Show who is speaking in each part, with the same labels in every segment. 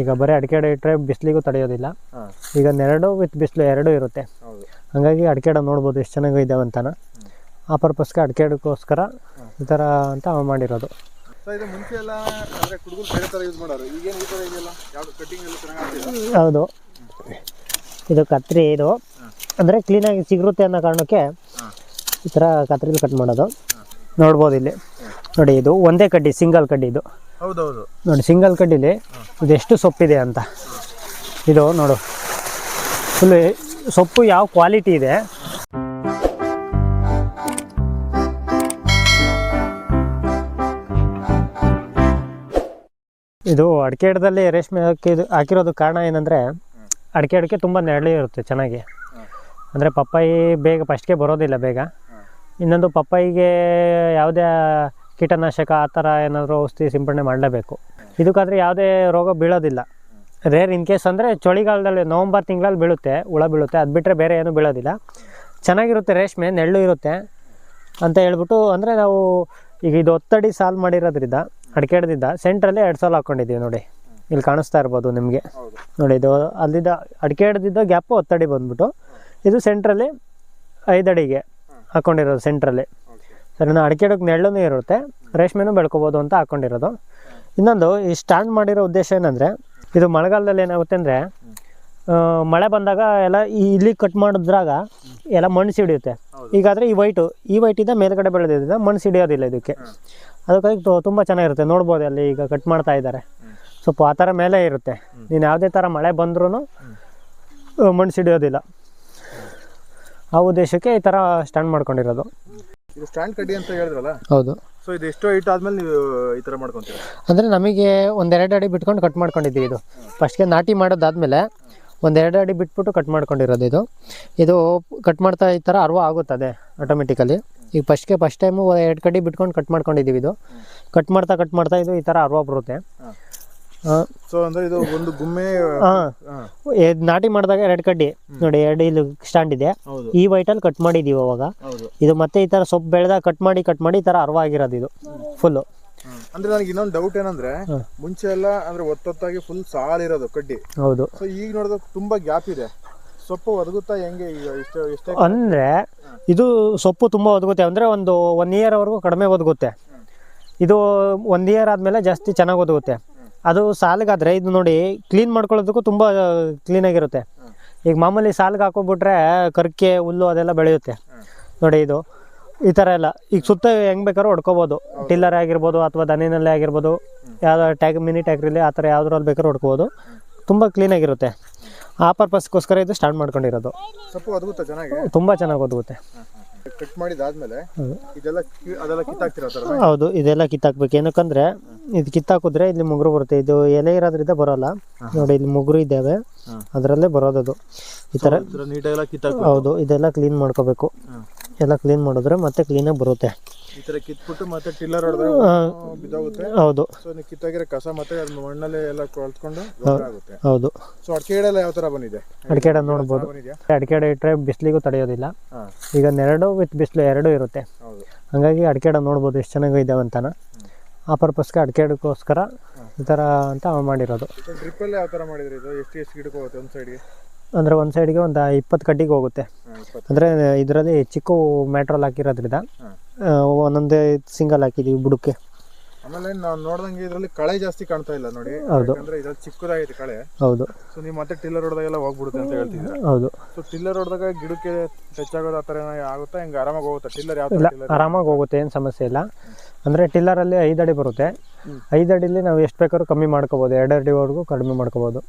Speaker 1: ಈಗ ಬರೀ ಅಡಿಕೆ ಗಿಡ ಇಟ್ಟರೆ ಬಿಸಿಲಿಗೂ ತಡೆಯೋದಿಲ್ಲ. ಈಗ ನೆರಡು ವಿತ್ ಬಿಸಿಲು ಎರಡೂ ಇರುತ್ತೆ.
Speaker 2: ಹಂಗಾಗಿ
Speaker 1: ಹಾಗಾಗಿ ಅಡಿಕೆ ಗಿಡ ನೋಡ್ಬೋದು ಎಷ್ಟು ಚೆನ್ನಾಗಿ ಇದ್ದಾವೆ ಅಂತಾನ. ಆ ಪರ್ಪಸ್ಗೆ ಅಡಿಕೆ ಗಿಡಕ್ಕೋಸ್ಕರ ಈ ಥರ ಅಂತ ಮಾಡಿರೋದು. ಹೌದು. ಇದು ಕತ್ರಿ ಇದು. ಅಂದರೆ ಕ್ಲೀನಾಗಿ ಸಿಗುತ್ತೆ ಅನ್ನೋ ಕಾರಣಕ್ಕೆ ಈ ಥರ ಕತ್ರಿಲಿ ಕಟ್ ಮಾಡೋದು. ನೋಡ್ಬೋದು ಇಲ್ಲಿ. ನೋಡಿ ಇದು ಒಂದೇ ಕಡ್ಡಿ ಸಿಂಗಲ್ ಕಡ್ಡಿ ಇದು.
Speaker 2: ಹೌದೌದು.
Speaker 1: ನೋಡಿ ಸಿಂಗಲ್ ಕಡ್ಡಿಲಿ ಇದೆಷ್ಟು ಸೊಪ್ಪಿದೆ ಅಂತ. ಇದು ನೋಡು. ಫುಲ್ ಸೊಪ್ಪು ಯಾವ ಕ್ವಾಲಿಟಿ ಇದೆ? ಇದು ಅಡಿಕೆ ಗಿಡದಲ್ಲಿ ರೇಷ್ಮೆ ಹಾಕಿದ್ದು ಹಾಕಿರೋದು ಕಾರಣ ಏನಂದರೆ ಅಡಿಕೆ ಅಡಿಕೆ ತುಂಬ ನೆರಳು ಇರುತ್ತೆ ಚೆನ್ನಾಗಿ. ಅಂದರೆ ಪಪ್ಪಾಯಿ ಬೇಗ ಫಸ್ಟ್ಗೆ ಬರೋದಿಲ್ಲ ಬೇಗ. ಇನ್ನೊಂದು ಪಪ್ಪಾಯಿಗೆ ಯಾವುದೇ ಕೀಟನಾಶಕ ಆ ಥರ ಏನಾದರೂ ಔಷಧಿ ಸಿಂಪಡಣೆ ಮಾಡಲೇಬೇಕು. ಇದಕ್ಕಾದರೆ ಯಾವುದೇ ರೋಗ ಬೀಳೋದಿಲ್ಲ. ರೇರ್ ಇನ್ ಕೇಸ್ ಅಂದರೆ ಚಳಿಗಾಲದಲ್ಲಿ ನವಂಬರ್ ತಿಂಗಳಲ್ಲಿ ಬೀಳುತ್ತೆ ಹುಳ ಬೀಳುತ್ತೆ ಅದು ಬಿಟ್ಟರೆ ಬೇರೆ ಏನೂ ಬೀಳೋದಿಲ್ಲ. ಚೆನ್ನಾಗಿರುತ್ತೆ ರೇಷ್ಮೆ ನೆಳ್ಳು ಇರುತ್ತೆ ಅಂತ ಹೇಳ್ಬಿಟ್ಟು ಅಂದರೆ ನಾವು ಈಗ ಇದು ಒತ್ತಡಿ ಸಾಲು ಮಾಡಿರೋದ್ರಿಂದ ಅಡಿಕೆ ಹಿಡ್ದಿದ್ದ ಸೆಂಟ್ರಲ್ಲಿ ಎರಡು ಸಾಲು ಹಾಕ್ಕೊಂಡಿದ್ದೀವಿ ನೋಡಿ. ಇಲ್ಲಿ ಕಾಣಿಸ್ತಾ ಇರ್ಬೋದು ನಿಮಗೆ. ನೋಡಿ ಇದು ಅಲ್ಲಿದ್ದ ಅಡಿಕೆ ಹಿಡ್ದಿದ್ದ ಗ್ಯಾಪು ಒತ್ತಡಿ ಬಂದ್ಬಿಟ್ಟು ಇದು ಸೆಂಟ್ರಲ್ಲಿ ಐದಡಿಗೆ ಹಾಕ್ಕೊಂಡಿರೋದು ಸೆಂಟ್ರಲ್ಲಿ
Speaker 2: ಓಕೆ
Speaker 1: ನಾನು ಅಡಿಕೆ ಅಡಕ್ಕೆ ನೆರಳು ಇರುತ್ತೆ. ರೇಷ್ಮೆನೂ ಬೆಳ್ಕೋಬೋದು ಅಂತ ಹಾಕ್ಕೊಂಡಿರೋದು ಇನ್ನೊಂದು ಈ ಸ್ಟ್ಯಾಂಡ್ ಮಾಡಿರೋ ಉದ್ದೇಶ ಏನಂದರೆ ಇದು ಮಳೆಗಾಲದಲ್ಲಿ ಏನಾಗುತ್ತೆ ಅಂದರೆ ಮಳೆ ಬಂದಾಗ ಎಲ್ಲ ಈ ಇಲ್ಲಿ ಕಟ್ ಮಾಡಿದ್ರಾಗ ಎಲ್ಲ ಮಣ್ಣು ಸಿಡಿಯುತ್ತೆ. ಈಗಾದರೆ ಈ ವೈಟು ಈ ವೈಟಿಂದ ಮೇಲ್ಗಡೆ ಬೆಳೆದಿದ್ದ ಮಣ್ಣು ಸಿಡಿಯೋದಿಲ್ಲ ಇದಕ್ಕೆ. ಅದಕ್ಕಾಗಿ ತು- ತುಂಬ ಚೆನ್ನಾಗಿರುತ್ತೆ. ನೋಡ್ಬೋದು ಅಲ್ಲಿ ಈಗ ಕಟ್ ಮಾಡ್ತಾ ಇದ್ದಾರೆ. ಸ್ವಲ್ಪ ಆ ಥರ ಮೇಲೆ ಇರುತ್ತೆ. ನೀನು ಯಾವುದೇ ಥರ ಮಳೆ ಬಂದ್ರೂ ಮಣ್ಣು ಸಿಡಿಯೋದಿಲ್ಲ. ಆ ಉದ್ದೇಶಕ್ಕೆ ಈ ಥರ ಸ್ಟ್ಯಾಂಡ್ ಮಾಡ್ಕೊಂಡಿರೋದು.
Speaker 2: ಇದು ಸ್ಟ್ಯಾಂಡ್ ಕಡ್ಡಿ ಅಂತ ಹೇಳಿದ್ರಲ್ಲ?
Speaker 1: ಹೌದು.
Speaker 2: ಸೊ ಇದು ಎಷ್ಟು ಹೈಟ್ ಆದ್ಮೇಲೆ ನೀವು ಈ ಥರ ಮಾಡ್ಕೊಂತೀರಾ?
Speaker 1: ಅಂದರೆ ನಮಗೆ ಒಂದೆರಡು ಅಡಿ ಬಿಟ್ಕೊಂಡು ಕಟ್ ಮಾಡ್ಕೊಂಡಿದ್ದೀವಿ ಇದು. ಫಸ್ಟ್ಗೆ ನಾಟಿ ಮಾಡೋದಾದ್ಮೇಲೆ ಒಂದೆರಡು ಅಡಿ ಬಿಟ್ಬಿಟ್ಟು ಕಟ್ ಮಾಡ್ಕೊಂಡಿರೋದು ಇದು. ಇದು ಕಟ್ ಮಾಡ್ತಾ ಈ ಥರ ಅರ್ವ ಆಗುತ್ತದೆ ಆಟೋಮೆಟಿಕಲಿ ಈಗ ಫಸ್ಟ್ಗೆ ಫಸ್ಟ್ ಟೈಮು ಎರಡು ಕಡಿ ಬಿಟ್ಕೊಂಡು ಕಟ್ ಮಾಡ್ಕೊಂಡಿದ್ದೀವಿ ಇದು. ಕಟ್ ಮಾಡ್ತಾ ಕಟ್ ಮಾಡ್ತಾ ಇದು ಈ ಥರ ಅರ್ವ ಬರುತ್ತೆ.
Speaker 2: ಸೊ ಅಂದ್ರೆ ಇದು ಒಂದು ಗುಮ್ಮೆ
Speaker 1: ನಾಟಿ ಮಾಡಿದಾಗ ಎರಡು ಕಡ್ಡಿ. ನೋಡಿ ಎರಡು ಇಲ್ಲಿ ಸ್ಟ್ಯಾಂಡ್ ಇದೆ.
Speaker 2: ಈ
Speaker 1: ಈ ಅಲ್ಲಿ ಕಟ್ ಮಾಡಿದೀವಿ ಅವಾಗ. ಇದು ಮತ್ತೆ ಈ ತರ ಸೊಪ್ಪು ಬೆಳೆದಾಗ ಕಟ್ ಮಾಡಿ ಕಟ್ ಮಾಡಿ ಈ ತರ ಅರ್ವ ಆಗಿರೋದು ಇದು
Speaker 2: ಫುಲ್. ಅಂದ್ರೆ ನನಗೆ ಇನ್ನೊಂದು ಡೌಟ್ ಏನಂದ್ರೆ ಮುಂಚೆ ಎಲ್ಲ ಅಂದ್ರೆ ಒತ್ತೊತ್ತಾಗಿ ಫುಲ್ ಸಾಲಿರೋದು ಕಡ್ಡಿ.
Speaker 1: ಹೌದು.
Speaker 2: ಸೊ ಈಗ ನೋಡಿದ್ರೆ ತುಂಬಾ ಗ್ಯಾಪ್ ಇದೆ. ಸೊಪ್ಪು ಒದಗುತ್ತಾ ಹೆಂಗೆ ಈಗ
Speaker 1: ಅಂದರೆ ಇದು ಸೊಪ್ಪು ತುಂಬಾ ಒದಗುತ್ತೆ. ಅಂದ್ರೆ ಒಂದು ಒನ್ ಇಯರ್ವರೆಗೂ ಕಡಿಮೆ ಒದಗುತ್ತೆ. ಇದು ಒನ್ ಇಯರ್ ಆದಮೇಲೆ ಜಾಸ್ತಿ ಚೆನ್ನಾಗಿ ಒದಗುತ್ತೆ. ಅದು ಸಾಲಿಗಾದರೆ ಇದು ನೋಡಿ ಕ್ಲೀನ್ ಮಾಡ್ಕೊಳ್ಳೋದಕ್ಕೂ ತುಂಬ ಕ್ಲೀನಾಗಿರುತ್ತೆ ಈಗ ಮಾಮೂಲಿ ಸಾಲಿಗೆ ಹಾಕೋಬಿಟ್ರೆ ಕರ್ಕೆ ಹುಲ್ಲು ಅದೆಲ್ಲ ಬೆಳೆಯುತ್ತೆ. ನೋಡಿ ಇದು ಈ ಥರ ಎಲ್ಲ. ಈಗ ಸುತ್ತ ಹೆಂಗ್ ಬೇಕಾದ್ರೂ ಹೊಡ್ಕೋಬೋದು. ಟಿಲ್ಲರ್ ಆಗಿರ್ಬೋದು ಅಥವಾ ದನಿನಲ್ಲೇ ಆಗಿರ್ಬೋದು. ಯಾವುದೋ ಟ್ಯಾಗ್ ಮಿನಿ ಟ್ಯಾಗ್ರಿಲಿ ಆ ಥರ ಯಾವ್ದ್ರಲ್ಲಿ ಬೇಕಾದ್ರೂ ಹೊಡ್ಕೋಬೋದು. ತುಂಬ ಕ್ಲೀನಾಗಿರುತ್ತೆ ಆ ಪರ್ಪಸ್ಗೋಸ್ಕರ ಇದು ಸ್ಟಾರ್ಟ್ ಮಾಡ್ಕೊಂಡಿರೋದು.
Speaker 2: ಸೊಪ್ಪು ಅದ್ಭುತ ಚೆನ್ನಾಗಿ?
Speaker 1: ತುಂಬ ಚೆನ್ನಾಗಿ ಒದಗುತ್ತೆ.
Speaker 2: ಕಟ್ ಮಾಡಿದಾದ್ಮೇಲೆ
Speaker 1: ಹೌದು.
Speaker 2: ಇದೆಲ್ಲ ಕಿ- ಅದೆಲ್ಲ ಕಿತ್ತಾಕ್ತಿರೋ ಥರ?
Speaker 1: ಹೌದು ಇದೆಲ್ಲ ಕಿತ್ತಾಕ್ಬೇಕು. ಏನಕ್ಕಂದ್ರೆ ಇದು ಕಿತ್ತಾಕಿದ್ರೆ ಇಲ್ಲಿ ಮುಗುರು ಬರುತ್ತೆ. ಇದು ಎಲೆ ಇರೋದ್ರಿಂದ ಬರೋಲ್ಲ. ನೋಡಿ ಇಲ್ಲಿ ಮುಗುರು ಇದ್ದಾವೆ. ಅದರಲ್ಲೇ ಬರೋದದು. ಈ ಥರ
Speaker 2: ನೀಟಾಗೆಲ್ಲ ಕಿತ್ತಾಕ್
Speaker 1: ಹೌದು ಇದೆಲ್ಲ ಕ್ಲೀನ್ ಮಾಡ್ಕೋಬೇಕು. ಎಲ್ಲ ಕ್ಲೀನ್ ಮಾಡಿದ್ರೆ ಮತ್ತೆ ಕ್ಲೀನಾಗಿ ಬರುತ್ತೆ.
Speaker 2: ಈ ತರ ಕಿತ್ಬಿಟ್ಟು ಮತ್ತೆ ಟಿಲ್ಲರ್ ಹೊಡೆದ್ರೆ ಬಿದ್ದೋಗುತ್ತೆ.
Speaker 1: ಹೌದು.
Speaker 2: ಸೊ ನೀವು ಕಿತ್ತಾಗಿರೋ ಕಸ ಮತ್ತೆ ಅದ್ ಮಣ್ಣಲ್ಲಿ ಎಲ್ಲ ಕೊಳ್ತ್ಕೊಂಡು ಆಗುತ್ತೆ.
Speaker 1: ಹೌದು.
Speaker 2: ಸೊ ಅಡಿಕೆ ಗಿಡ ಯಾವ ತರ ಬಂದಿದೆ?
Speaker 1: ಅಡಿಕೆ ಗಿಡ ನೋಡ್ಬೋದು. ಅಡಿಕೆ ಗಿಡ ಇಟ್ಟರೆ ಬಿಸಿಲಿಗೂ ತಡೆಯೋದಿಲ್ಲ. ಈಗ ನೆರಡು ವಿತ್ ಬಿಸಿಲು ಎರಡು ಇರುತ್ತೆ. ಹಂಗಾಗಿ ಅಡಕೆಡ ಅಡಿಕೆ ಗಿಡ ನೋಡ್ಬೋದು ಎಷ್ಟು ಚೆನ್ನಾಗಿ ಇದ್ದಾವೆ ಅಂತಾನ ಆ ಪರ್ಪಸ್ಗೆ ಅಡಿಕೆ ಗಿಡಕ್ಕೋಸ್ಕರ ಈ ಥರ ಅಂತ ಮಾಡಿರೋದು.
Speaker 2: ಅಂದ್ರೆ ಅಲ್ಲಿ ಯಾವ ತರ ಮಾಡಿದ್ರಿ ಇದು? ಎಷ್ಟು ಎಷ್ಟು ಗಿಡಕ್ಕೆ ಹೋಗುತ್ತೆ ಒಂದ್ ಸೈಡ್ಗೆ
Speaker 1: ಅಂದರೆ ಒಂದು ಸೈಡ್ಗೆ ಒಂದು ಇಪ್ಪತ್ತು ಕಡ್ಡಿಗೆ ಹೋಗುತ್ತೆ. ಅಂದ್ರೆ ಇದರಲ್ಲಿ ಚಿಕ್ಕ ಮ್ಯಾಟ್ರಲ್ ಹಾಕಿರೋದ್ರಿಂದ ಒಂದೊಂದೇ ಸಿಂಗಲ್ ಹಾಕಿದೀವಿ ಬುಡಕ್ಕೆ
Speaker 2: ಆಮೇಲೆ ನಾವು ನೋಡ್ದಂಗೆ ಇದರಲ್ಲಿ ಕಳೆ ಜಾಸ್ತಿ ಕಾಣ್ತಾ ಇಲ್ಲ ನೋಡಿ.
Speaker 1: ಹೌದು.
Speaker 2: ಯಾಕಂದ್ರೆ ಇದ್ರಲ್ಲಿ ಚಿಕ್ಕದಾಗಿದೆ ಕಳೆ.
Speaker 1: ಹೌದು.
Speaker 2: ಸೊ ನೀವು ಮತ್ತೆ ಟಿಲ್ಲರ್ ಹೊಡೆದಾಗೆಲ್ಲ ಹೋಗ್ಬಿಡುತ್ತೆ ಅಂತ ಹೇಳ್ತೀವಿ
Speaker 1: ಹೌದು.
Speaker 2: ಸೊ ಟಿಲ್ಲರ್ ಹೊಡೆದಾಗ ಗಿಡಕ್ಕೆ ಟಚ್ ಆಗೋದು ಆ ಥರ ಆಗುತ್ತಾ? ಹಿಂಗೆ ಆರಾಮಾಗಿ ಹೋಗುತ್ತೆ? ಟಿಲ್ಲರ್ ಯಾವ
Speaker 1: ಇಲ್ಲ
Speaker 2: ಥರ ಟಿಲ್ಲರ್
Speaker 1: ಆರಾಮಾಗಿ ಹೋಗುತ್ತೆ ಏನು ಸಮಸ್ಯೆ ಇಲ್ಲ. ಅಂದರೆ ಟಿಲ್ಲರಲ್ಲಿ ಐದು ಅಡಿ ಬರುತ್ತೆ. ಐದು ಅಡಿಲಿ ನಾವು ಎಷ್ಟು ಬೇಕಾದ್ರೂ ಕಮ್ಮಿ ಮಾಡ್ಕೋಬೋದು. ಎರಡು ಅಡಿವರೆಗೂ ಕಡಿಮೆ ಮಾಡ್ಕೋಬೋದು.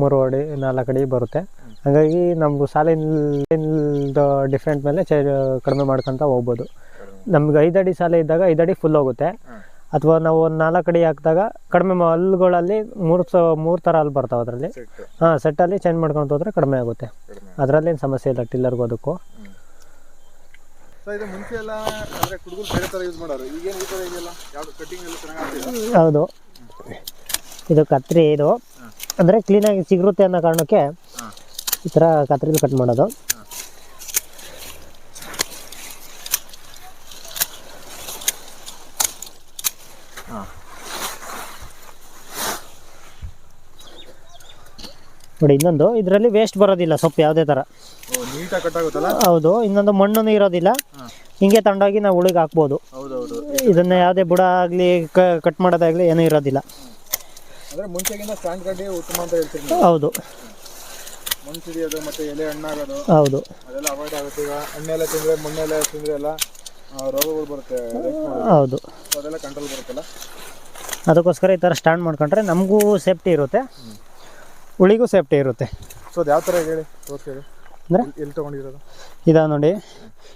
Speaker 1: ಮೂರು ಅಡಿ ನಾಲ್ಕು ಅಡಿ ಬರುತ್ತೆ. ಹಾಗಾಗಿ ನಮ್ಗೆ ಸಾಲಿನ ಡಿಫ್ರೆಂಟ್ ಮೇಲೆ ಚೇ ಕಡಿಮೆ ಮಾಡ್ಕೊತ ಹೋಗ್ಬೋದು. ನಮ್ಗೆ ಐದು ಅಡಿ ಸಾಲ ಇದ್ದಾಗ ಐದು ಅಡಿ ಫುಲ್ ಹೋಗುತ್ತೆ. ಅಥವಾ ನಾವು ಒಂದು ನಾಲ್ಕು ಅಡಿ ಹಾಕಿದಾಗ ಕಡಿಮೆ ಹಲ್ಲುಗಳಲ್ಲಿ ಮೂರು ಸ ಮೂರು ಥರ ಹಲ್ಲು ಬರ್ತಾವೆ ಅದರಲ್ಲಿ.
Speaker 2: ಸೆಟ್
Speaker 1: ಹಾಂ ಸೆಟ್ಟಲ್ಲಿ ಚೇಂಜ್ ಮಾಡ್ಕೊಂತ ಹೋದ್ರೆ ಕಡಿಮೆ ಆಗುತ್ತೆ. ಅದರಲ್ಲೇನು ಸಮಸ್ಯೆ ಇಲ್ಲ ಟಿಲ್ಲರ್ಗೂ ಅದಕ್ಕೂ. ಹೌದು. ಇದು ಕತ್ರಿ ಇದು. ಅಂದರೆ ಕ್ಲೀನಾಗಿ ಸಿಗುತ್ತೆ ಅನ್ನೋ ಕಾರಣಕ್ಕೆ ಈ ಥರ ಕತ್ರಿಲಿ ಕಟ್ ಮಾಡೋದು. ನೋಡಿ ಇನ್ನೊಂದು. ಇದರಲ್ಲಿ ವೇಸ್ಟ್ ಬರೋದಿಲ್ಲ ಸೊಪ್ಪು ಯಾವುದೇ ಥರ. ಹೌದು ಇನ್ನೊಂದು ಮಣ್ಣು ಇರೋದಿಲ್ಲ. ಹಿಂಗೆ ತಂಡೋಗಿ ನಾವು ಉಳಿಗೆ ಹಾಕ್ಬೋದು. ಇದನ್ನ ಯಾವುದೇ ಬುಡ ಆಗಲಿ ಕಟ್ ಮಾಡೋದಾಗಲಿ ಏನೂ ಇರೋದಿಲ್ಲ. ಹೌದು. ಹೌದು. ಹೌದು. ಅದಕ್ಕೋಸ್ಕರ ಈ ಥರ ಸ್ಟ್ಯಾಂಡ್ ಮಾಡ್ಕೊಂಡ್ರೆ ನಮಗೂ ಸೇಫ್ಟಿ ಇರುತ್ತೆ. ಉಳಿಗೂ ಸೇಫ್ಟಿ ಇರುತ್ತೆ.
Speaker 2: ಸೊ ಅದು ಯಾವ ಥರ ಹೇಳಿ? ತೋರಿಸಿ
Speaker 1: ಅಂದರೆ?
Speaker 2: ಎಲ್ಲಿ- ತೊಗೊಂಡಿರೋದು?
Speaker 1: ಇದು ನೋಡಿ.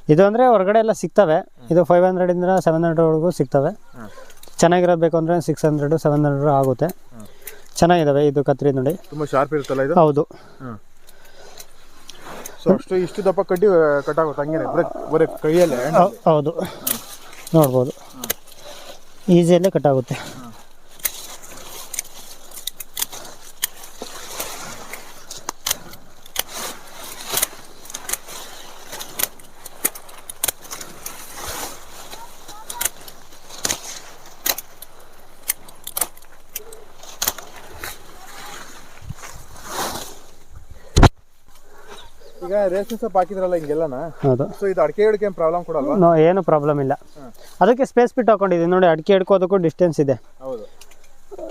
Speaker 1: ಇದು ಅಂದರೆ ಹೊರಗಡೆ ಎಲ್ಲ ಸಿಗ್ತವೆ. ಇದು ಫೈವ್ ಹಂಡ್ರೆಡಿಂದ ಸೆವೆನ್ ಹಂಡ್ರೆಡ್ವರೆಗೂ ಸಿಗ್ತವೆ.
Speaker 2: ಚೆನ್ನಾಗಿರಬೇಕು
Speaker 1: ಚೆನ್ನಾಗಿರೋದು ಬೇಕು ಅಂದರೆ ಸಿಕ್ಸ್ ಹಂಡ್ರೆಡು ಸೆವೆನ್ ಹಂಡ್ರೆಡ್ ಆಗುತ್ತೆ. ಚೆನ್ನಾಗಿದ್ದಾವೆ ಇದು ಕತ್ರಿ ನೋಡಿ.
Speaker 2: ತುಂಬ ಶಾರ್ಪ್ ಇರುತ್ತಲ್ಲ ಇದು?
Speaker 1: ಹೌದು.
Speaker 2: ಸೊ ಅಷ್ಟು ಇಷ್ಟು ದಪ್ಪ ಕಡ್ಡಿ ಕಟ್ ಆಗುತ್ತೆ ಹಂಗೇನೆ? ಬರೀ ಕೈಯಲ್ಲೇ?
Speaker 1: ಹೌದು. ನೋಡ್ಬೋದು. ಈಸಿಯಲ್ಲೇ ಕಟ್ ಆಗುತ್ತೆ
Speaker 2: ಈಗ ರೇಷ್ಮೆ ಸೊಪ್ಪು ಹಾಕಿದ್ರಲ್ಲ ಹಿಂಗೆಲ್ಲನ?
Speaker 1: ಹೌದು.
Speaker 2: ಸೊ ಇದು ಅಡಿಕೆ ಏನು ಪ್ರಾಬ್ಲಮ್ ಕೊಡಲ್ವಾ?
Speaker 1: ನೋ ಏನು ಪ್ರಾಬ್ಲಮ್ ಇಲ್ಲ. ಅದಕ್ಕೆ ಸ್ಪೇಸ್ ಬಿಟ್ಟು ಹಾಕೊಂಡಿದ್ದೀವಿ ನೋಡಿ ಅಡಿಕೆ ಹಿಡ್ಕೋದಕ್ಕೂ ಡಿಸ್ಟೆನ್ಸ್ ಇದೆ.
Speaker 2: ಹೌದು.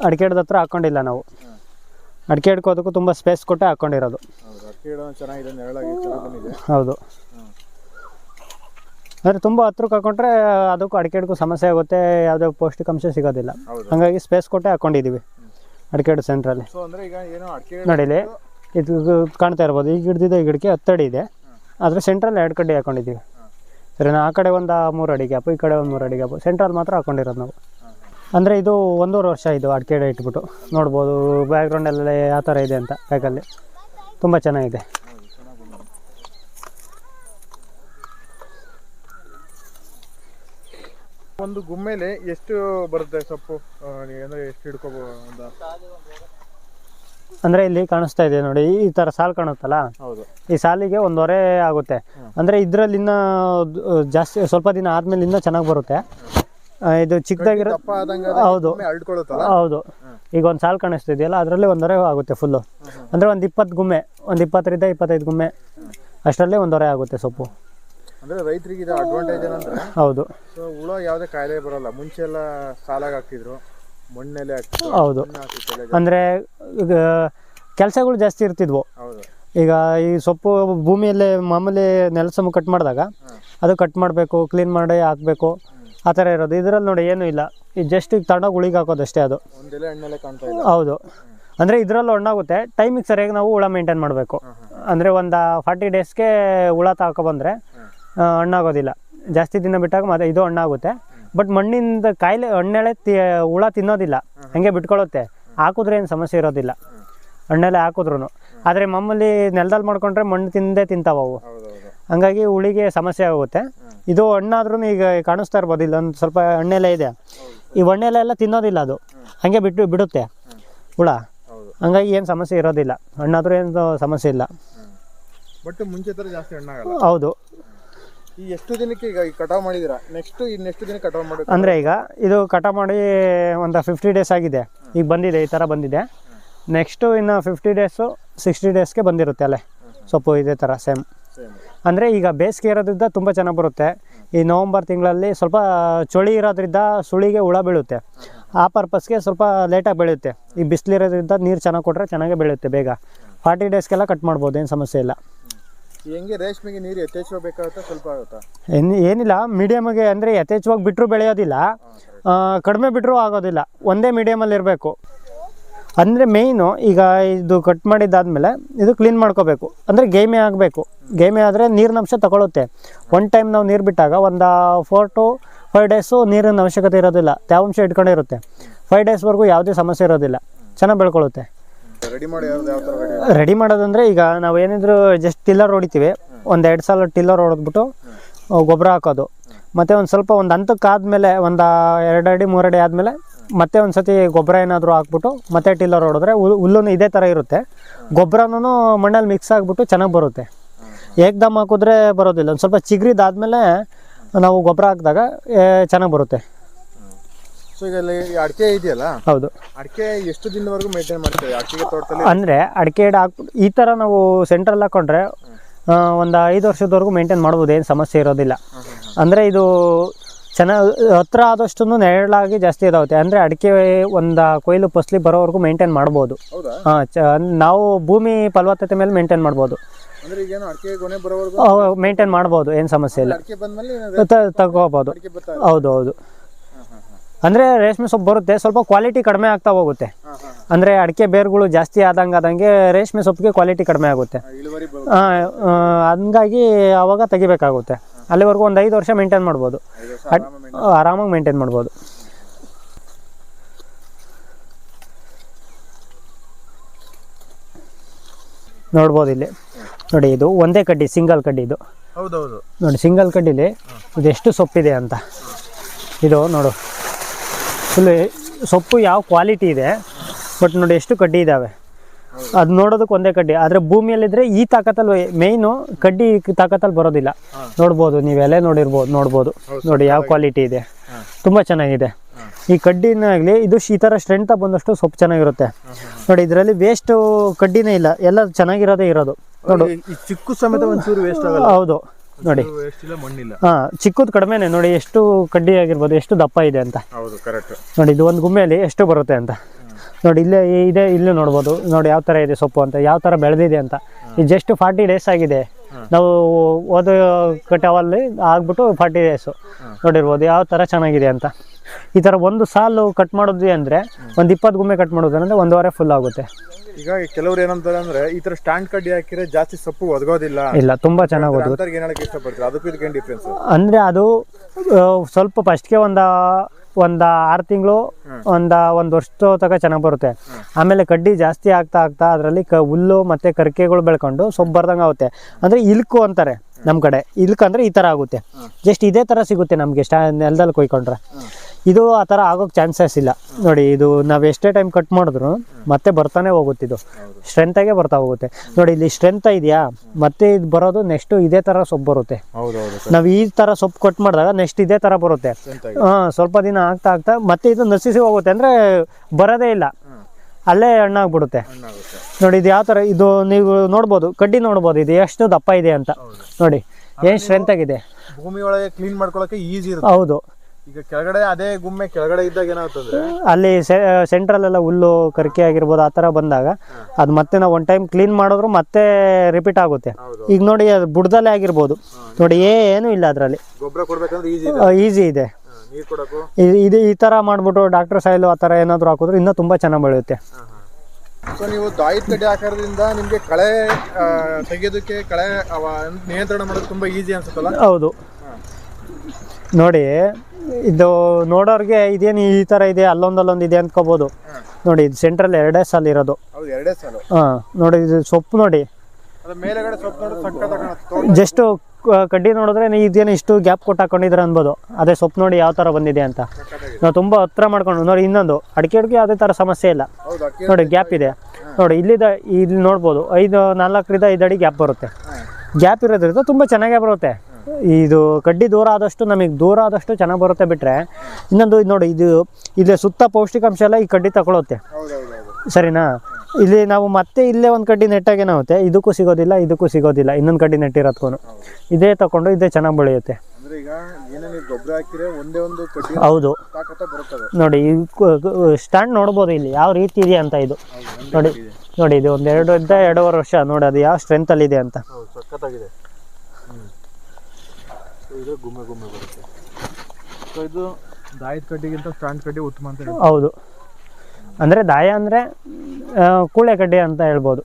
Speaker 1: ಅಡಿಕೆ ಹಿಡ್ದ ಹತ್ರ ಹಾಕೊಂಡಿಲ್ಲ ನಾವು. ಅಡಿಕೆ ಹಿಡ್ಕೋದಕ್ಕೂ ತುಂಬ ಸ್ಪೇಸ್ ಕೊಟ್ಟೆ ಹಾಕೊಂಡಿರೋದು.
Speaker 2: ಹೌದು ಅಡಿಕೆ ತುಂಬಾ ಚೆನ್ನಾಗಿದೆ ನೆರಳಾಗಿ ಚೆನ್ನಾಗಿ ಬಂದಿದೆ.
Speaker 1: ಹೌದು. ಅಂದರೆ ತುಂಬ ಹತ್ರಕ್ಕೆ ಹಾಕೊಂಡ್ರೆ ಅದಕ್ಕೂ ಅಡಿಕೆ ಹಿಡ್ಕೋ ಸಮಸ್ಯೆ ಆಗುತ್ತೆ. ಯಾವುದೇ ಪೌಷ್ಟಿಕಾಂಶ ಸಿಗೋದಿಲ್ಲ.
Speaker 2: ಹೌದು.
Speaker 1: ಹಾಗಾಗಿ ಸ್ಪೇಸ್ ಕೊಟ್ಟೆ ಹಾಕೊಂಡಿದ್ದೀವಿ ಅಡಿಕೆ ಹಿಡ್ದು ಸೆಂಟ್ರಲ್ಲಿ
Speaker 2: ಸೊ ಅಂದ್ರೆ ಈಗ ಏನೋ ಅಡಿಕೆ
Speaker 1: ನೋಡಿ ಇಲ್ಲಿ ಇದು ಕಾಣ್ತಾ ಇರ್ಬೋದು. ಈ ಗಿಡದಿದೆ ಈ ಗಿಡಕ್ಕೆ ಹತ್ತಡಿ ಇದೆ. ಆದರೆ ಸೆಂಟ್ರಲ್ಲಿ ಎರಡು ಕಡ್ಡಿ ಹಾಕೊಂಡಿದ್ದೀವಿ. ಸರಿನಾ ಆ ಕಡೆ ಒಂದು ಮೂರು ಅಡಿ ಗ್ಯಾಪು ಈ ಕಡೆ ಒಂದು ಮೂರು ಅಡಿ ಗ್ಯಾಪು ಸೆಂಟ್ರಲ್ ಮಾತ್ರ ಹಾಕೊಂಡಿರೋದು ನಾವು. ಅಂದರೆ ಇದು ಒಂದೂವರೆ ವರ್ಷ ಇದು ಅಡಿಕೆಡೆ ಇಟ್ಬಿಟ್ಟು. ನೋಡ್ಬೋದು ಬ್ಯಾಕ್ಗ್ರೌಂಡಲ್ಲಿ ಯಾವ ಥರ ಇದೆ ಅಂತ ಬ್ಯಾಗಲ್ಲಿ ತುಂಬ ಚೆನ್ನಾಗಿದೆ.
Speaker 2: ಒಂದು ಗುಮ್ಮೆಲೆ ಎಷ್ಟು ಬರುತ್ತೆ ಸೊಪ್ಪು? ಅಂದರೆ ಎಷ್ಟು ಹಿಡ್ಕೋಬಹುದು
Speaker 1: ಅಂದರೆ ಇಲ್ಲಿ ಕಾಣಿಸ್ತಾ ಇದೆ ನೋಡಿ ಈ ತರ ಸಾಲ್ ಕಾಣುತ್ತಲ್ಲ? ಈ ಸಾಲಿಗೆ ಒಂದೂವರೆ ಆಗುತ್ತೆ. ಅಂದ್ರೆ ಇದ್ರಲ್ಲಿ ಇನ್ನೂ ಜಾಸ್ತಿ ಸ್ವಲ್ಪ ದಿನ ಆದಮೇಲೆ ಇನ್ನ ಚೆನ್ನಾಗಿ ಬರುತ್ತೆ. ಇದು ಚಿಕ್ಕದಾಗಿರೋ ಹೌದು. ಹೌದು. ಈಗ ಒಂದು ಸಾಲು ಕಾಣಿಸ್ತಿದೆಯಲ್ಲ ಅದರಲ್ಲೇ ಒಂದೊರೆ ಆಗುತ್ತೆ ಫುಲ್ಲು ಅಂದರೆ ಒಂದು ಇಪ್ಪತ್ತು ಗುಮ್ಮೆ ಒಂದು ಇಪ್ಪತ್ತರಿಂದ ಇಪ್ಪತ್ತೈದು ಗುಮ್ಮೆ ಅಷ್ಟರಲ್ಲೇ ಒಂದೊರೆ ಆಗುತ್ತೆ ಸೊಪ್ಪು.
Speaker 2: ಅಂದ್ರೆ ರೈತರಿಗೆ ಇದು ಅಡ್ವಾಂಟೇಜ್ ಏನಂದ್ರೆ
Speaker 1: ಹೌದು.
Speaker 2: ಸೊ ಹುಳ ಯಾವುದೇ ಕಾಯಿಲೆ ಬರಲ್ಲ. ಮುಂಚೆ ಎಲ್ಲ ಸಾಲಾಗಿ ಹಾಕ್ತಿದ್ರು. ಹಾಕ್ತಿದ್ರು
Speaker 1: ಹೌದು.
Speaker 2: ಅಂದ್ರೆ ಹಾಕ್ತಿತ್ತು ಎಲೆ
Speaker 1: ಅಂದರೆ ಈಗ ಕೆಲಸಗಳು ಜಾಸ್ತಿ ಇರ್ತಿದ್ವು.
Speaker 2: ಹೌದು.
Speaker 1: ಈಗ ಈ ಸೊಪ್ಪು ಭೂಮಿಯಲ್ಲೇ ಮಾಮೂಲಿ ನೆಲಸಮ ಕಟ್ ಮಾಡಿದಾಗ ಅದು ಕಟ್ ಮಾಡಬೇಕು ಕ್ಲೀನ್ ಮಾಡಿ ಹಾಕಬೇಕು ಆ ಥರ ಇರೋದು. ಇದರಲ್ಲಿ ನೋಡಿ ಏನೂ ಇಲ್ಲ. ಈ ಜಸ್ಟ್ ಈಗ ತಗೊಂಡೋಗಿ ಉಳಿಗೆ ಹಾಕೋದು ಅಷ್ಟೇ ಅದು.
Speaker 2: ಒಂದೆಲೆ ಹಣ್ಣೆಲೆ ಕಾಣ್ತಾ ಇಲ್ಲ.
Speaker 1: ಹೌದು. ಅಂದರೆ ಇದರಲ್ಲೂ ಹಣ್ಣಾಗುತ್ತೆ. ಟೈಮಿಗೆ ಸರಿಯಾಗಿ ನಾವು ಹುಳ ಮೇಂಟೈನ್ ಮಾಡಬೇಕು. ಅಂದರೆ ಒಂದು ಫಾರ್ಟಿ ಡೇಸ್ಗೆ ಹುಳ ತಾಕೊಬಂದರೆ
Speaker 2: ಬಂದರೆ
Speaker 1: ಹಣ್ಣಾಗೋದಿಲ್ಲ. ಜಾಸ್ತಿ ದಿನ ಬಿಟ್ಟಾಗ ಮತ್ತೆ ಇದು ಹಣ್ಣಾಗುತ್ತೆ. ಬಟ್ ಮಣ್ಣಿಂದ ಕಾಯಿಲೆ ಹಣ್ಣೆಳೆ ಹುಳ ತಿನ್ನೋದಿಲ್ಲ. ಹಂಗೆ ಬಿಟ್ಕೊಳ್ಳುತ್ತೆ ಹಾಕಿದ್ರೆ ಏನು ಸಮಸ್ಯೆ ಇರೋದಿಲ್ಲ. ಹಣ್ಣೆಲೆ ಹಾಕಿದ್ರು ಆದರೆ ಮಾಮೂಲಿ ನೆಲದಲ್ಲಿ ಮಾಡ್ಕೊಂಡ್ರೆ ಮಣ್ಣು ತಿಂದೇ ತಿಂತಾವೆ ಅವು ಹಂಗಾಗಿ ಹುಳಿಗೆ ಸಮಸ್ಯೆ ಆಗುತ್ತೆ. ಇದು ಹಣ್ಣಾದ್ರೂ ಈಗ ಕಾಣಿಸ್ತಾ ಇರ್ಬೋದು ಇಲ್ಲೊಂದು ಸ್ವಲ್ಪ ಹಣ್ಣೆಲೆ ಇದೆ. ಈ ಹಣ್ಣೆಲೆ ಎಲ್ಲ ತಿನ್ನೋದಿಲ್ಲ ಅದು. ಹಂಗೆ ಬಿಟ್ಟು ಬಿಡುತ್ತೆ ಹುಳ. ಹಂಗಾಗಿ ಏನು ಸಮಸ್ಯೆ ಇರೋದಿಲ್ಲ. ಹಣ್ಣಾದ್ರೂ ಏನು ಸಮಸ್ಯೆ ಇಲ್ಲ.
Speaker 2: ಬಟ್ ಮುಂಚೆ ತರ ಜಾಸ್ತಿ ಹಣ್ಣಾಗಲ್ಲ.
Speaker 1: ಹೌದು.
Speaker 2: ಈ ಎಷ್ಟು ದಿನಕ್ಕೆ ಈಗ ಈ ಕಟಾವ್ ಮಾಡಿದಿರಾ ನೆಕ್ಸ್ಟ್ ಈ ದಿನ ಕಟಾವ್ ಮಾಡಿ
Speaker 1: ಅಂದರೆ ಈಗ ಇದು ಕಟಾವ್ ಮಾಡಿ ಒಂದು ಫಿಫ್ಟಿ ಡೇಸ್ ಆಗಿದೆ. ಈಗ ಬಂದಿದೆ ಈ ಥರ ಬಂದಿದೆ. ನೆಕ್ಸ್ಟು ಇನ್ನು ಫಿಫ್ಟಿ ಡೇಸು ಸಿಕ್ಸ್ಟಿ ಡೇಸ್ಗೆ ಬಂದಿರುತ್ತೆ ಅಲ್ಲೇ. ಸೊಪ್ಪು ಇದೇ ಥರ ಸೇಮ್
Speaker 2: ಸೇಮ್
Speaker 1: ಅಂದರೆ ಈಗ ಬೇಸಿಗೆ ಇರೋದ್ರಿಂದ ತುಂಬ ಚೆನ್ನಾಗಿ ಬರುತ್ತೆ. ಈ ನವಂಬರ್ ತಿಂಗಳಲ್ಲಿ ಸ್ವಲ್ಪ ಚಳಿ ಇರೋದ್ರಿಂದ ಸುಳಿಗೆ ಹುಳ ಬೀಳುತ್ತೆ. ಆ ಪರ್ಪಸ್ಗೆ ಸ್ವಲ್ಪ ಲೇಟಾಗಿ ಬೆಳೆಯುತ್ತೆ ಈ ಬಿಸಿಲಿರೋದ್ರಿಂದ ನೀರು ಚೆನ್ನಾಗಿ ಕೊಟ್ಟರೆ ಚೆನ್ನಾಗೇ ಬೆಳೆಯುತ್ತೆ ಬೇಗ. ಫಾರ್ಟಿ ಡೇಸ್ಗೆಲ್ಲ ಕಟ್ ಮಾಡ್ಬೋದು ಏನು ಸಮಸ್ಯೆ ಇಲ್ಲ.
Speaker 2: ಹೆಂಗೆ ರೇಷ್ಮೆಗೆ ನೀರು ಯಥೇಚ್ಛಬೇಕಾಗುತ್ತಾ ಸ್ವಲ್ಪ ಆಗುತ್ತಾ?
Speaker 1: ಏನು ಏನಿಲ್ಲ ಮೀಡಿಯಮ್ಗೆ ಅಂದರೆ ಯಥೇಚ್ಛವಾಗಿ ಬಿಟ್ಟರು ಬೆಳೆಯೋದಿಲ್ಲ. ಕಡಿಮೆ ಬಿಟ್ಟರು ಆಗೋದಿಲ್ಲ. ಒಂದೇ ಮೀಡಿಯಮಲ್ಲಿ ಇರಬೇಕು. ಅಂದರೆ ಮೇಯ್ನು ಈಗ ಇದು ಕಟ್ ಮಾಡಿದ್ದಾದಮೇಲೆ ಇದು ಕ್ಲೀನ್ ಮಾಡ್ಕೋಬೇಕು. ಅಂದರೆ ಗೇಮೆ ಆಗಬೇಕು. ಗೇಮೆ ಆದರೆ ನೀರಿನ ಅಂಶ ತಗೊಳುತ್ತೆ. ಒನ್ ಟೈಮ್ ನಾವು ನೀರು ಬಿಟ್ಟಾಗ ಒಂದು ಫೋರ್ ಟು ಫೈವ್ ಡೇಸು ನೀರಿನ ಅವಶ್ಯಕತೆ ಇರೋದಿಲ್ಲ. ತೇವಾಂಶ ಇಟ್ಕೊಂಡಿರುತ್ತೆ. ಫೈವ್ ಡೇಸ್ವರೆಗೂ ಯಾವುದೇ ಸಮಸ್ಯೆ ಇರೋದಿಲ್ಲ. ಚೆನ್ನಾಗಿ ಬೆಳ್ಕೊಳ್ಳುತ್ತೆ.
Speaker 2: ರೆಡಿ ಮಾಡಿ ರೆಡಿ
Speaker 1: ರೆಡಿ ಮಾಡೋದಂದರೆ ಈಗ ನಾವು ಏನಿದ್ರು ಜಸ್ಟ್ ಟಿಲ್ಲರ್ ಹೊಡಿತೀವಿ. ಒಂದು ಎರಡು ಸಲ ಟಿಲ್ಲರ್ ಹೊಡೆದ್ಬಿಟ್ಟು ಗೊಬ್ಬರ ಹಾಕೋದು. ಮತ್ತೆ ಒಂದು ಸ್ವಲ್ಪ ಒಂದು ಹಂತಕ್ಕೆ ಆದಮೇಲೆ, ಒಂದು ಎರಡು ಅಡಿ, ಮೂರು ಅಡಿ ಆದಮೇಲೆ ಮತ್ತೆ ಒಂದು ಸತಿ ಗೊಬ್ಬರ ಏನಾದರೂ ಹಾಕ್ಬಿಟ್ಟು ಮತ್ತೆ ಟಿಲ್ಲರ್ ಹೊಡೆದ್ರೆ ಹುಲ್ ಹುಲ್ಲು ಇದೇ ಥರ ಇರುತ್ತೆ. ಗೊಬ್ಬರನೂ ಮಣ್ಣಲ್ಲಿ ಮಿಕ್ಸ್ ಆಗಿಬಿಟ್ಟು ಚೆನ್ನಾಗಿ ಬರುತ್ತೆ. ಏಕ್ದಮ್ ಹಾಕಿದ್ರೆ ಬರೋದಿಲ್ಲ. ಒಂದು ಸ್ವಲ್ಪ ಚಿಗ್ರಿದಾದ್ಮೇಲೆ ನಾವು ಗೊಬ್ಬರ ಹಾಕಿದಾಗ ಚೆನ್ನಾಗಿ ಬರುತ್ತೆ.
Speaker 2: ಸೊ ಈಗ ಇಲ್ಲಿ ಅಡಿಕೆ ಇದೆಯಲ್ಲ
Speaker 1: ಹೌದು.
Speaker 2: ಅಡಿಕೆ ಎಷ್ಟು ದಿನದವರೆಗೂ ಮೇಂಟೈನ್ ಮಾಡ್ತೀವಿ ಅಡಿಕೆ ತೋಟದಲ್ಲಿ?
Speaker 1: ಅಂದರೆ ಅಡಿಕೆ ಹಾಕ್ಬಿಟ್ಟು ಈ ಥರ ನಾವು ಸೆಂಟ್ರಲ್ಲಿ ಹಾಕೊಂಡ್ರೆ ಒಂದು ಐದು ವರ್ಷದವರೆಗೂ ಮೇಂಟೈನ್ ಮಾಡ್ಬೋದು ಏನು ಸಮಸ್ಯೆ ಇರೋದಿಲ್ಲ. ಅಂದರೆ ಇದು ಚೆನ್ನಾಗಿ ಹತ್ರ ಆದಷ್ಟು ನೆರಳಾಗಿ ಜಾಸ್ತಿ ಇದಾಗುತ್ತೆ. ಅಂದರೆ ಅಡಿಕೆ ಒಂದು ಕೊಯ್ಲು ಫಸ್ಲಿ ಬರೋವರೆಗೂ ಮೇಂಟೈನ್ ಮಾಡ್ಬೋದು. ಹಾಂ ನಾವು ಭೂಮಿ ಫಲವತ್ತತೆ ಮೇಲೆ ಮೇಂಟೈನ್ ಮಾಡ್ಬೋದು. ಮೇಂಟೈನ್ ಮಾಡ್ಬೋದು ಏನು ಸಮಸ್ಯೆ ಇಲ್ಲ. ತಗೋಬೋದು. ಹೌದು ಹೌದು. ಅಂದರೆ ರೇಷ್ಮೆ ಸೊಪ್ಪು ಬರುತ್ತೆ ಸ್ವಲ್ಪ ಕ್ವಾಲಿಟಿ ಕಡಿಮೆ ಆಗ್ತಾ ಹೋಗುತ್ತೆ. ಅಂದರೆ ಅಡಿಕೆ ಬೇರುಗಳು ಜಾಸ್ತಿ ಆದಂಗೆ ಆದಂಗೆ ರೇಷ್ಮೆ ಸೊಪ್ಪಿಗೆ ಕ್ವಾಲಿಟಿ ಕಡಿಮೆ ಆಗುತ್ತೆ. ಹಂಗಾಗಿ ಅವಾಗ ತೆಗಿಬೇಕಾಗುತ್ತೆ. ಅಲ್ಲಿವರೆಗೂ ಒಂದು ಐದು ವರ್ಷ ಮೇಂಟೈನ್ ಮಾಡ್ಬೋದು.
Speaker 2: ಆರಾಮಾಗಿ
Speaker 1: ಮೇಂಟೈನ್ ಮಾಡ್ಬೋದು. ನೋಡ್ಬೋದು ಇಲ್ಲಿ. ನೋಡಿ ಇದು ಒಂದೇ ಕಡ್ಡಿ ಸಿಂಗಲ್ ಕಡ್ಡಿ ಇದು.
Speaker 2: ಹೌದೌದು.
Speaker 1: ನೋಡಿ ಸಿಂಗಲ್ ಕಡ್ಡಿಲಿ ಇದೆಷ್ಟು ಸೊಪ್ಪಿದೆ ಅಂತ. ಇದು ನೋಡು. ಫುಲ್ ಸೊಪ್ಪು ಯಾವ ಕ್ವಾಲಿಟಿ ಇದೆ ಬಟ್ ನೋಡಿ ಎಷ್ಟು ಕಡ್ಡಿ ಇದ್ದಾವೆ ಅದು ನೋಡೋದಕ್ಕೆ ಒಂದೇ ಕಡ್ಡಿ. ಆದರೆ ಭೂಮಿಯಲ್ಲಿದ್ದರೆ ಈ ತಾಕತ್ತಲ್ಲಿ ಮೇಯ್ನು ಕಡ್ಡಿ ತಾಕತ್ತಲ್ಲಿ ಬರೋದಿಲ್ಲ. ನೋಡ್ಬೋದು ನೀವು ಎಲೆ ನೋಡಿರ್ಬೋದು ನೋಡ್ಬೋದು. ನೋಡಿ ಯಾವ ಕ್ವಾಲಿಟಿ ಇದೆ. ತುಂಬ ಚೆನ್ನಾಗಿದೆ. ಈ ಕಡ್ಡಿನಾಗಲಿ ಇದು ಶ್- ಈ ಥರ ಸ್ಟ್ರೆಂತ ಬಂದಷ್ಟು ಸೊಪ್ಪು ಚೆನ್ನಾಗಿರುತ್ತೆ. ನೋಡಿ ಇದರಲ್ಲಿ ವೇಸ್ಟು ಕಡ್ಡಿನೇ ಇಲ್ಲ. ಎಲ್ಲ ಚೆನ್ನಾಗಿರೋದೇ ಇರೋದು. ನೋಡು.
Speaker 2: ಚಿಕ್ಕ ಸಮೇತ ಒಂಚೂರು ವೇಸ್ಟ್
Speaker 1: ಹೌದು. ನೋಡಿ. ಹಾ ಚಿಕ್ಕದು ಕಡಿಮೆನೆ ನೋಡಿ ಎಷ್ಟು ಕಡ್ಡಿ ಆಗಿರ್ಬೋದು ಎಷ್ಟು ದಪ್ಪ ಇದೆ ಅಂತ.
Speaker 2: ಹೌದು ಕರೆಕ್ಟ್
Speaker 1: ನೋಡಿ ಇದು ಒಂದು ಗುಮ್ಮೆಯಲ್ಲಿ ಎಷ್ಟು ಬರುತ್ತೆ ಅಂತ. ನೋಡಿ ಇಲ್ಲೇ ಇದೆ ಇಲ್ಲೇ ನೋಡ್ಬೋದು. ನೋಡಿ ಯಾವ ಥರ ಇದೆ ಸೊಪ್ಪು ಅಂತ ಯಾವ ಥರ ಬೆಳೆದಿದೆ ಅಂತ. ಇದು ಜಸ್ಟ್ ಫಾರ್ಟಿ ಡೇಸ್ ಆಗಿದೆ. ನಾವು ಓದ ಕಟಾವಲ್ಲಿ ಆಗ್ಬಿಟ್ಟು ಫಾರ್ಟಿ ಡೇಸು ನೋಡಿರ್ಬೋದು ಯಾವ ಥರ ಚೆನ್ನಾಗಿದೆ ಅಂತ. ಈ ಥರ ಒಂದು ಸಾಲು ಕಟ್ ಮಾಡಿದ್ವಿ ಅಂದರೆ ಒಂದು ಇಪ್ಪತ್ತು ಗುಮ್ಮೆ ಕಟ್ ಮಾಡೋದು ಅಂದರೆ ವಾರ ಫುಲ್ ಆಗುತ್ತೆ.
Speaker 2: ಈಗ ಕೆಲವರು ಏನಂತಾರೆ ಅಂದ್ರೆ ಈ ತರ ಸ್ಟ್ಯಾಂಡ್ ಕಡ್ಡಿ ಹಾಕಿದ್ರೆ ಜಾಸ್ತಿ ಸೊಪ್ಪು ಒದಗೋದಿಲ್ಲ.
Speaker 1: ಇಲ್ಲ ತುಂಬಾ ಚೆನ್ನಾಗಿ
Speaker 2: ಇಷ್ಟಪಡ್ತೀರಾ? ಅದಕ್ಕೂ ಇದಕ್ಕೆ ಡಿಫ್ರೆನ್ಸ್
Speaker 1: ಅಂದರೆ ಅದು ಸ್ವಲ್ಪ ಫಸ್ಟ್ಗೆ ಒಂದು ಒಂದು ಆರು ತಿಂಗಳು ಒಂದು ಒಂದು ವರ್ಷ ತನಕ ಚೆನ್ನಾಗಿ ಬರುತ್ತೆ. ಆಮೇಲೆ ಕಡ್ಡಿ ಜಾಸ್ತಿ ಆಗ್ತಾ ಆಗ್ತಾ ಅದರಲ್ಲಿ ಕ ಹುಲ್ಲು ಮತ್ತು ಕರ್ಕೆಗಳು ಬೆಳ್ಕೊಂಡು ಸೊಪ್ಪು ಬರ್ದಂಗೆ ಆಗುತ್ತೆ. ಅಂದರೆ ಇಲ್ಕು ಅಂತಾರೆ. ನಮ್ಮ ಕಡೆ. ಇದಕ್ಕಂದ್ರೆ ಈ ಥರ ಆಗುತ್ತೆ. ಜಸ್ಟ್ ಇದೇ ಥರ ಸಿಗುತ್ತೆ ನಮಗೆ ಸ್ಟಾ ನೆಲದಲ್ಲಿ ಕೊಯ್ಕೊಂಡ್ರೆ. ಇದು ಆ ಥರ ಆಗೋಕ್ಕೆ ಚಾನ್ಸಸ್ ಇಲ್ಲ. ನೋಡಿ ಇದು ನಾವು ಎಷ್ಟೇ ಟೈಮ್ ಕಟ್ ಮಾಡಿದ್ರು ಮತ್ತೆ ಬರ್ತಾನೆ ಹೋಗುತ್ತೆ ಇದು. ಸ್ಟ್ರೆಂತಾಗೆ ಬರ್ತಾ ಹೋಗುತ್ತೆ. ನೋಡಿ ಇಲ್ಲಿ ಸ್ಟ್ರೆಂತ್ ಇದೆಯಾ? ಮತ್ತೆ ಇದು ಬರೋದು ನೆಕ್ಸ್ಟ್ ಇದೇ ಥರ ಸೊಪ್ಪು ಬರುತ್ತೆ.
Speaker 2: ಹೌದು
Speaker 1: ನಾವು ಈ ಥರ ಸೊಪ್ಪು ಕಟ್ ಮಾಡಿದಾಗ ನೆಕ್ಸ್ಟ್ ಇದೇ ಥರ ಬರುತ್ತೆ. ಹಾಂ ಸ್ವಲ್ಪ ದಿನ ಆಗ್ತಾ ಆಗ್ತಾ ಮತ್ತೆ ಇದು ನಶಿಸಿ ಹೋಗುತ್ತೆ ಅಂದರೆ ಬರೋದೇ ಇಲ್ಲ. ಅಲ್ಲೇ ಹಣ್ಣಾಗ್ಬಿಡುತ್ತೆ. ನೋಡಿ ಇದು ಯಾವ ಥರ ಇದು ನೀವು ನೋಡ್ಬೋದು ಕಡ್ಡಿ ನೋಡ್ಬೋದು ಇದು ಎಷ್ಟು ದಪ್ಪ ಇದೆ ಅಂತ. ನೋಡಿ ಏನು ಸ್ಟ್ರೆಂತ್ ಆಗಿದೆ?
Speaker 2: ಭೂಮಿ ಒಳಗೆ ಕ್ಲೀನ್ ಮಾಡ್ಕೊಳಕ್ಕೆ ಈಸಿ ಇರುತ್ತೆ.
Speaker 1: ಹೌದು.
Speaker 2: ಈಗ ಕೆಳಗಡೆ ಅದೇ ಗುಮ್ಮೆ ಕೆಳಗಡೆ ಇದ್ದಾಗ ಏನಾಗುತ್ತೆ
Speaker 1: ಅಲ್ಲಿ ಸೆಂಟ್ರಲ್ಲೆಲ್ಲ ಹುಲ್ಲು ಕರ್ಕೆ ಆಗಿರ್ಬೋದು ಆ ಥರ ಬಂದಾಗ ಅದು ಮತ್ತೆ ನಾವು ಒನ್ ಟೈಮ್ ಕ್ಲೀನ್ ಮಾಡಿದ್ರು ಮತ್ತೆ ರಿಪೀಟ್ ಆಗುತ್ತೆ. ಈಗ ನೋಡಿ ಅದು ಬುಡದಲ್ಲೇ ಆಗಿರ್ಬೋದು. ನೋಡಿ ಏನೂ ಇಲ್ಲ ಅದರಲ್ಲಿ.
Speaker 2: ಗೊಬ್ಬರ ಕೊಡ್ಬೇಕಂದ್ರೆ ಈಸಿ ಇದೆ.
Speaker 1: ಇದೆ ಈ ಥರ ಮಾಡ್ಬಿಟ್ಟು ಡಾಕ್ಟರ್ ಸಾಯಿಲು ಆ ಥರ ಏನಾದರೂ ಹಾಕಿದ್ರೆ ಇನ್ನೂ ತುಂಬ ಚೆನ್ನಾಗಿ ಬೆಳೆಯುತ್ತೆ.
Speaker 2: ಸೊ ನೀವು ದಾಯಿದ ಕಡ್ಡಿ ಹಾಕೋದ್ರಿಂದ ನಿಮ್ಗೆ ಕಳೆ ತೆಗೆಯೋದಕ್ಕೆ ಕಳೆ ನಿಯಂತ್ರಣ ಮಾಡೋದು ತುಂಬಾ ಈಸಿ ಅನ್ಸುತ್ತಲ್ಲ?
Speaker 1: ಹೌದು. ನೋಡಿ ಇದು ನೋಡೋರಿಗೆ ಇದೇನು ಈ ಥರ ಇದೆ ಅಲ್ಲೊಂದಲ್ಲೊಂದು ಅಲ್ಲೊಂದು ಇದೆ ಅಂದ್ಕೋಬೋದು ನೋಡಿ ಇದು ಸೆಂಟ್ರಲ್ ಎರಡೇ ಸಾಲ ಇರೋದು.
Speaker 2: ಎರಡೇ ಸಾಲು.
Speaker 1: ಹಾಂ ನೋಡಿ ಇದು ಸೊಪ್ಪು ನೋಡಿ. ಜಸ್ಟು ಕಡ್ಡಿ ನೋಡಿದ್ರೆ ನೀವು ಇದೇನು ಇಷ್ಟು ಗ್ಯಾಪ್ ಕೊಟ್ಟು ಹಾಕೊಂಡಿದ್ರೆ ಅನ್ಬೋದು. ಅದೇ ಸೊಪ್ಪು ನೋಡಿ ಯಾವ ಥರ ಬಂದಿದೆ ಅಂತ. ನಾವು ತುಂಬ ಹತ್ರ ಮಾಡ್ಕೊಂಡು ನೋಡಿ ಇನ್ನೊಂದು. ಅಡಿಕೆ ಅಡಿಕೆ ಯಾವುದೇ ಥರ ಸಮಸ್ಯೆ ಇಲ್ಲ. ನೋಡಿ ಗ್ಯಾಪ್ ಇದೆ. ನೋಡಿ ಇಲ್ಲಿದ ಇಲ್ಲಿ ನೋಡ್ಬೋದು ಐದು ನಾಲ್ಕರಿಂದ ಐದು ಅಡಿ ಗ್ಯಾಪ್ ಬರುತ್ತೆ. ಗ್ಯಾಪ್ ಇರೋದ್ರಿಂದ ತುಂಬ ಚೆನ್ನಾಗೇ ಬರುತ್ತೆ. ಇದು ಕಡ್ಡಿ ದೂರ ಆದಷ್ಟು ನಮಗೆ ದೂರ ಆದಷ್ಟು ಚೆನ್ನಾಗಿ ಬರುತ್ತೆ ಬಿಟ್ಟರೆ ಇನ್ನೊಂದು ಇದು ನೋಡಿ ಇದು ಇಲ್ಲಿ ಸುತ್ತ ಪೌಷ್ಟಿಕಾಂಶ ಎಲ್ಲ ಈ ಕಡ್ಡಿ ತಗೊಳುತ್ತೆ. ಸರಿನಾ? ಇಲ್ಲಿ ನಾವು ಮತ್ತೆ ಇಲ್ಲೇ ಒಂದು ಕಡ್ಡಿ ನೆಟ್ಟಾಗ ಏನಾಗುತ್ತೆ ಇದಕ್ಕೂ ಸಿಗೋದಿಲ್ಲ ಇದಕ್ಕೂ ಸಿಗೋದಿಲ್ಲ. ಇನ್ನೊಂದು ಕಡ್ಡಿ ನೆಟ್ಟಿರೋದ್ಕೂ ಇದೇ ತಗೊಂಡು ಇದೇ ಚೆನ್ನಾಗಿ ಬೆಳೆಯುತ್ತೆ. ಹೌದು. ನೋಡಿ ಸ್ಟ್ಯಾಂಡ್ ನೋಡ್ಬೋದು ಇಲ್ಲಿ. ಯಾವ ರೀತಿ ಇದೆ ಅಂತ ಇದು. ನೋಡಿ ನೋಡಿ ಇದು ಒಂದು ಎರಡು ಇದ್ದ ಎರಡೂವರೆ ವರ್ಷ. ನೋಡಿ ಅದು ಯಾವ ಸ್ಟ್ರೆಂತಲ್ಲಿ ಇದೆ ಅಂತ.
Speaker 2: ಹೌದು.
Speaker 1: ಅಂದರೆ ದಾಯ ಅಂದರೆ ಕೂಳೆ ಕಡ್ಡಿ ಅಂತ ಹೇಳ್ಬೋದು.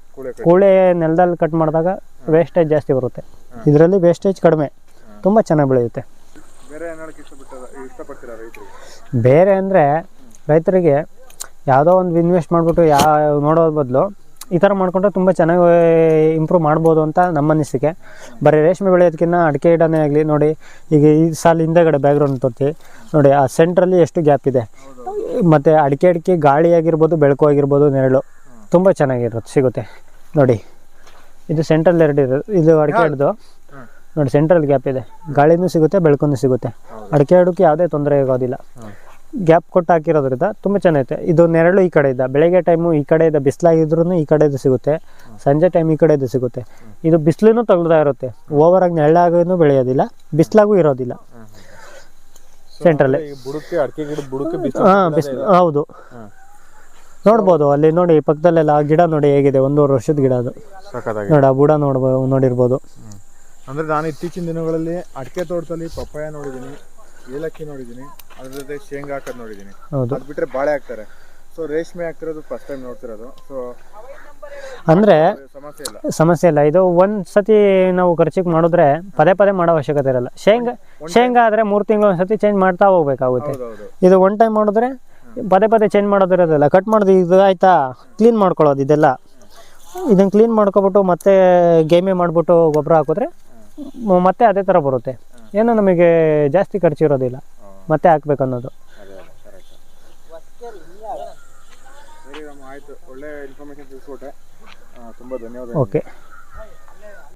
Speaker 2: ಕೂಳೆ
Speaker 1: ನೆಲದಲ್ಲಿ ಕಟ್ ಮಾಡಿದಾಗ ವೇಸ್ಟೇಜ್ ಜಾಸ್ತಿ ಬರುತ್ತೆ. ಇದರಲ್ಲಿ ವೇಸ್ಟೇಜ್ ಕಡಿಮೆ. ತುಂಬ ಚೆನ್ನಾಗಿ ಬೆಳೆಯುತ್ತೆ.
Speaker 2: ಬೇರೆ
Speaker 1: ಅಂದರೆ ರೈತರಿಗೆ ಯಾವುದೋ ಒಂದು ಇನ್ವೆಸ್ಟ್ ಮಾಡಿಬಿಟ್ಟು ಯಾ ನೋಡೋದ್ರ ಬದಲು ಈ ಥರ ಮಾಡಿಕೊಂಡ್ರೆ ತುಂಬ ಚೆನ್ನಾಗಿ ಇಂಪ್ರೂವ್ ಮಾಡ್ಬೋದು ಅಂತ ನಮ್ಮ ಅನಿಸಿಕೆ. ಬರೀ ರೇಷ್ಮೆ ಬೆಳೆಯೋದಕ್ಕಿಂತ ಅಡಿಕೆ ಗಿಡನೇ ಆಗಲಿ ನೋಡಿ ಈಗ ಈ ಸಾಲ ಹಿಂದೆಗಡೆ ಬ್ಯಾಕ್ಗ್ರೌಂಡ್ ತೋರ್ತಿ ನೋಡಿ ಆ ಸೆಂಟ್ರಲ್ಲಿ ಎಷ್ಟು ಗ್ಯಾಪ್ ಇದೆ. ಮತ್ತು ಅಡಿಕೆ ಅಡಿಕೆ ಗಾಳಿ ಆಗಿರ್ಬೋದು ಬೆಳಕು ಆಗಿರ್ಬೋದು ನೆರಳು ತುಂಬ ಚೆನ್ನಾಗಿರುತ್ತೆ ಸಿಗುತ್ತೆ. ನೋಡಿ ಇದು ಸೆಂಟ್ರಲ್ ಎರಡು ಇರೋದು ಇದು ಅಡಿಕೆ ಹಿಡ್ದು ನೋಡಿ ಸೆಂಟ್ರಲ್ ಗ್ಯಾಪ್ ಇದೆ. ಗಾಳಿನೂ ಸಿಗುತ್ತೆ ಬೆಳಕೂ ಸಿಗುತ್ತೆ. ಅಡಿಕೆ ಹಿಡಕ್ಕೆ ಯಾವುದೇ ತೊಂದರೆ ಆಗೋದಿಲ್ಲ. ಗ್ಯಾಪ್ ಕೊಟ್ಟು ಹಾಕಿರೋದ್ರಿಂದ ತುಂಬ ಚೆನ್ನಾಗೈತೆ. ಇದು ನೆರಳು ಈ ಕಡೆ ಇದ್ದ ಬೆಳಗ್ಗೆ ಟೈಮು ಈ ಕಡೆ ಇದೆ. ಬಿಸಿಲಾಗಿದ್ರೂ ಈ ಕಡೆದು ಸಿಗುತ್ತೆ. ಸಂಜೆ ಟೈಮ್ ಈ ಕಡೆದು ಸಿಗುತ್ತೆ. ಇದು ಬಿಸಿಲೂ ತಗೊಳ್ತಾ ಇರುತ್ತೆ. ಓವರಾಗಿ ನೆರಳಾಗೂ ಬೆಳೆಯೋದಿಲ್ಲ. ಬಿಸಿಲಾಗೂ ಇರೋದಿಲ್ಲ. ಸೆಂಟ್ರಲ್ಲಿ
Speaker 2: ಬಿಸಿಲು
Speaker 1: ಹೌದು. ನೋಡ್ಬೋದು ಅಲ್ಲಿ ನೋಡಿ ಪಕ್ಕದಲ್ಲೆಲ್ಲ ಆ ಗಿಡ ನೋಡಿ ಹೇಗಿದೆ ಒಂದೂವರೆ ವರ್ಷದ ಗಿಡ ಅದು. ನೋಡಿ ಆ ಬುಡ ನೋಡ್ಬೋದು ನೋಡಿರ್ಬೋದು.
Speaker 2: ಅಂದ್ರೆ ನಾನು ಇತ್ತೀಚಿನ ದಿನಗಳಲ್ಲಿ ಅಡಿಕೆ ತೋಟದಲ್ಲಿ ಪಪ್ಪಾಯ ನೋಡಿದ್ದೀನಿ ಏಲಕ್ಕಿ ನೋಡಿದ್ದೀನಿ ಅದ್ರ ಜೊತೆ ಶೇಂಗಾ ಹಾಕೋದು ನೋಡಿದ್ದೀನಿ. ಅದು ಬಿಟ್ಟರೆ ಬಾಳೆ ಹಾಕ್ತಾರೆ. ಸೊ ರೇಷ್ಮೆ ಹಾಕ್ತಿರೋದು ಫಸ್ಟ್ ಟೈಮ್ ನೋಡ್ತಿರೋದು. ಸೊ
Speaker 1: ಅಂದರೆ
Speaker 2: ಸಮಸ್ಯೆ ಇಲ್ಲ
Speaker 1: ಇದು ಒಂದು ಸತಿ ನಾವು ಖರ್ಚಿಗೆ ಮಾಡಿದ್ರೆ ಪದೇ ಪದೇ ಮಾಡೋ ಅವಶ್ಯಕತೆ ಇರಲ್ಲ. ಶೇಂಗಾ ಶೇಂಗಾ ಆದರೆ ಮೂರು ತಿಂಗಳು ಒಂದು ಸತಿ ಚೇಂಜ್ ಮಾಡ್ತಾ ಹೋಗ್ಬೇಕಾಗುತ್ತೆ ಇದು ಒನ್ ಟೈಮ್ ಮಾಡಿದ್ರೆ ಪದೇ ಪದೇ ಚೇಂಜ್ ಮಾಡೋದಿರೋದಿಲ್ಲ. ಕಟ್ ಮಾಡೋದು ಇದು ಆಯಿತಾ? ಕ್ಲೀನ್ ಮಾಡ್ಕೊಳ್ಳೋದು ಇದೆಲ್ಲ. ಇದನ್ನು ಕ್ಲೀನ್ ಮಾಡ್ಕೊಬಿಟ್ಟು ಮತ್ತೆ ಗೇಮೆ ಮಾಡಿಬಿಟ್ಟು ಗೊಬ್ಬರ ಹಾಕಿದ್ರೆ ಮತ್ತೆ ಅದೇ ಥರ ಬರುತ್ತೆ. ಏನೋ ನಮಗೆ ಜಾಸ್ತಿ ಖರ್ಚಿರೋದಿಲ್ಲ ಮತ್ತೆ ಹಾಕ್ಬೇಕು ಅನ್ನೋದು
Speaker 2: ಅದೇ ಅದೇ ಕರೆಕ್ಟ್ ಸರಿ ರಾಮ ಆಯ್ತು. ಒಳ್ಳೆ ಇನ್ಫಾರ್ಮೇಶನ್ ತಿಳಿಸ್ಕೊಟ್ಟೆ. ತುಂಬ ಧನ್ಯವಾದ
Speaker 1: ಓಕೆ